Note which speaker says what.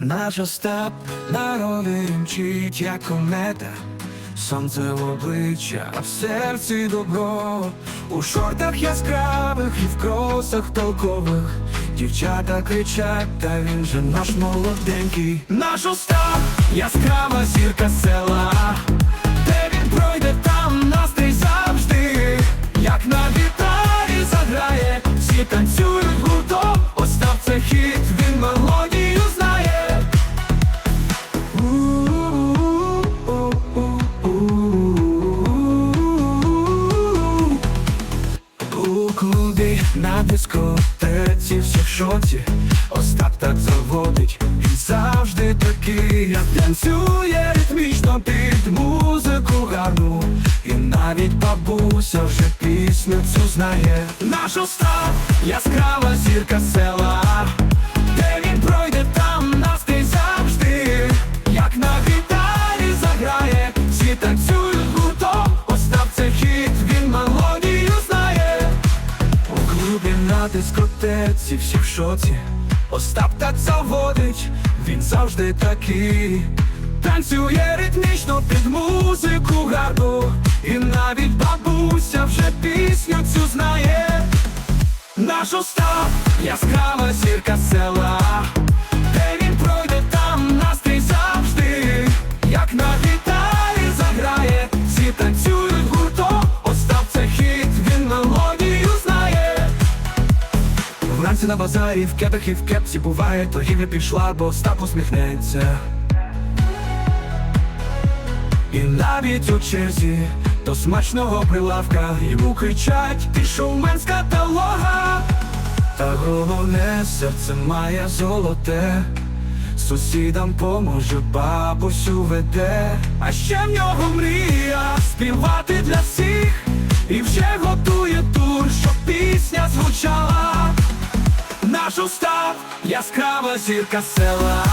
Speaker 1: Наш Остап на ровері мчить, як комета, сонце в обличчя, а в серці добро, у шортах яскравих і в кросах толкових. Дівчата кричать, та він же наш молоденький. Наш Остап, яскрава зірка села, клубі на дискотеці всі в шоці Остап так заводить Він завжди такий. Як танцює ритмічно під музику гарну. І навіть бабуся вже пісню цю знає. Наш Остап, яскрава зірка села на дискотеці всі в шоці. Остап так заводить, він завжди такий. Танцює ритмічно під музику гарну І навіть бабуся вже пісню цю знає. Наш Остап, яскрава зірка села Вранці на базарі в кепах і в кепці буває Торгівля пішла, бо Остап усміхнеться. І навіть у черзі до смачного прилавка Йому кричать, ти шоумен з каталога! Та головне серце має золоте. Сусідам поможе, бабусю веде, а ще в нього мрія співати для всіх, і вже готує тур, щоб пісня звучала. Наш яскрава зірка села.